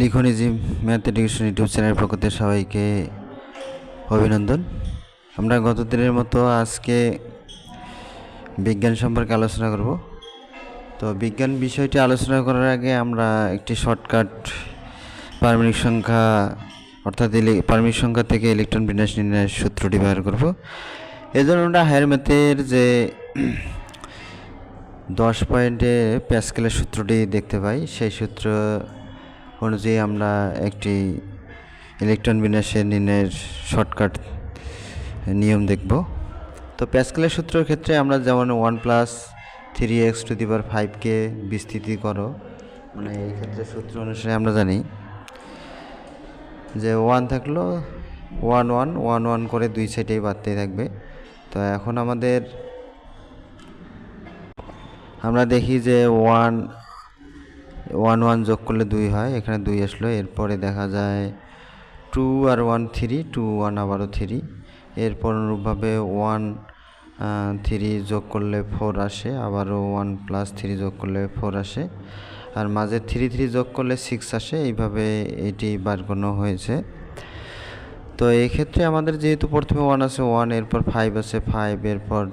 লিখন easy math education YouTube চ্যানেলের থেকে সবাইকে অভিনন্দন। আমরা গত দিনের মতো আজকে বিজ্ঞান সম্পর্কে আলোচনা করব। তো বিজ্ঞান বিষয়টি আলোচনা করার আগে আমরা একটি শর্টকাট পারমাণবিক সংখ্যা, অর্থাৎ পারমাণবিক সংখ্যা থেকে ইলেকট্রন বিন্যাস নির্ণয়ের সূত্রটি ব্যবহার করব। এজন্য আমরা হায়ার ম্যাথের যে দশ পয়েন্টে প্যাসকেলের সূত্রটি দেখতে পাই, সেই সূত্র অনুযায়ী আমরা একটি ইলেকট্রন বিন্যাসের নির্ণয়ের শর্টকাট নিয়ম দেখব। তো প্যাসকেলের সূত্রের ক্ষেত্রে আমরা যেমন one plus three x to the power ফাইভকে বিস্তৃতি করো মানে এই ক্ষেত্রে সূত্র অনুসারে আমরা জানি যে ওয়ান থাকল ওয়ান ওয়ান ওয়ান ওয়ান করে দুই সাইডেই বাড়তেই থাকবে। তো এখন আমাদের আমরা দেখি যে ওয়ান ওয়ান ওয়ান যোগ করলে দুই হয়, এখানে দুই আসলো, এরপরে দেখা যায় টু আর ওয়ান থ্রি, টু ওয়ান আবারও থ্রি, এরপর অনুরূপভাবে ওয়ান থ্রি যোগ করলে ফোর আসে, আবারও ওয়ান প্লাস থ্রি যোগ করলে ফোর আসে, আর মাঝে থ্রি থ্রি যোগ করলে সিক্স আসে, এইভাবে এটি বার করানো হয়েছে। তো এই ক্ষেত্রে আমাদের যেহেতু প্রথমে ওয়ান আছে, ওয়ান, এরপর ফাইভ আছে, ফাইভ, এরপর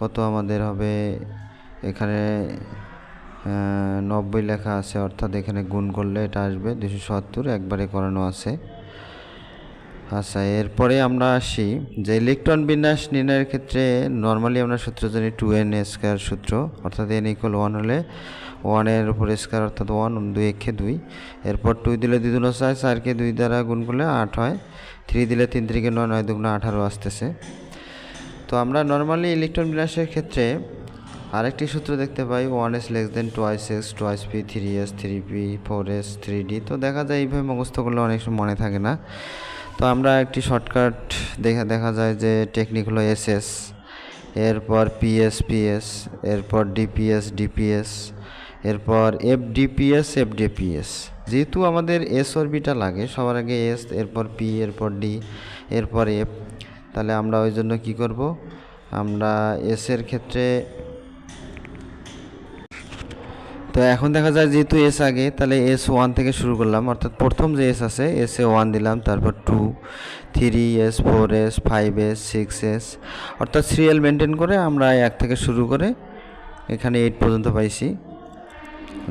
কত আমাদের হবে? এখানে নব্বই লেখা আছে, অর্থাৎ এখানে গুণ করলে এটা আসবে দুশো সত্তর, একবারে করানো আছে। আচ্ছা এরপরে আমরা আসি, যে ইলেকট্রন বিন্যাস নির্ণয়ের ক্ষেত্রে নর্মালি আমরা সূত্র জানি টু এন স্কোয়ার সূত্র, অর্থাৎ এন ইকুয়াল ওয়ান হলে ওয়ানের উপর স্কোয়ার অর্থাৎ ওয়ান দুই, একে দুই। এরপর টু দিলে দুই দুনো চার চারকে দুই দ্বারা গুণ করলে আট হয়। থ্রি দিলে তিন তিরিকে নয় নয়, দুগুণ আঠারো আসতেছে। তো আমরা নর্মালি ইলেকট্রন বিন্যাসের ক্ষেত্রে আরেকটি সূত্র দেখতে পাই one s less than twice x twice p three s three p four s three d তো দেখা যায় এইভাবে মুখস্থ করলে অনেক সময় মনে থাকে না। তো আমরা একটি শর্টকাট দেখা দেখা যায় যে টেকনিক হলো এস এস এরপর পিএস পিএস এরপর ডিপিএস ডিপিএস এরপর এফ ডিপিএস এফ ডিপিএস যেহেতু আমাদের এস অরবিটা লাগে, সবার আগে এস এরপর পি এরপর ডি এরপর এফ তাহলে আমরা ওই জন্য কী করব? আমরা এসের ক্ষেত্রে তো এখন দেখা যায় যেহেতু এস আগে, তাহলে এস ওয়ান থেকে শুরু করলাম। অর্থাৎ প্রথম যে এস আছে এস এ ওয়ান দিলাম, তারপর two three S four S five S six S অর্থাৎ সিরিয়াল মেনটেন করে আমরা এক থেকে শুরু করে এখানে এইট পর্যন্ত পাইছি।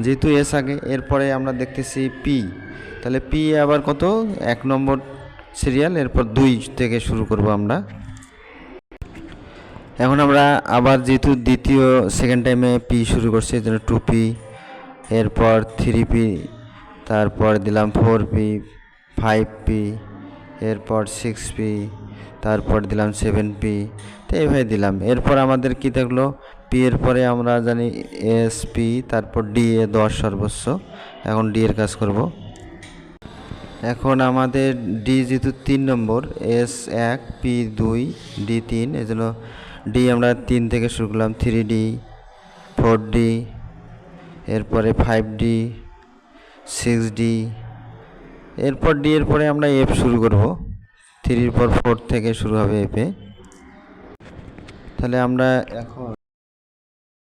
যেহেতু এস আগে, এরপরে আমরা দেখতেছি পি তাহলে পি আবার কত? এক নম্বর সিরিয়াল এরপর দুই থেকে শুরু করব আমরা। এখন আমরা আবার যেহেতু দ্বিতীয় সেকেন্ড টাইমে পি শুরু করছি, এই জন্য টু পি এরপর থ্রি পি তারপর দিলাম ফোর পি ফাইভ পি এরপর সিক্স পি তারপর দিলাম সেভেন পি তো এইভাবে দিলাম। এরপর আমাদের কি থাকল? পি এর পরে আমরা জানি এস পি তারপর ডি এ দশ সর্বোচ্চ এখন ডি এর কাজ করব। এখন আমাদের ডি যেহেতু তিন নম্বর এস এক পি দুই ডি তিন, এই জন্য ডি আমরা তিন থেকে শুরু করলাম। থ্রি ডি ফোর ডি এরপরে ফাইভ ডি সিক্স ডি এরপর ডি এর পরে আমরা এফ শুরু করব। থ্রির পর ফোর থেকে শুরু হবে এফে তাহলে আমরা এখন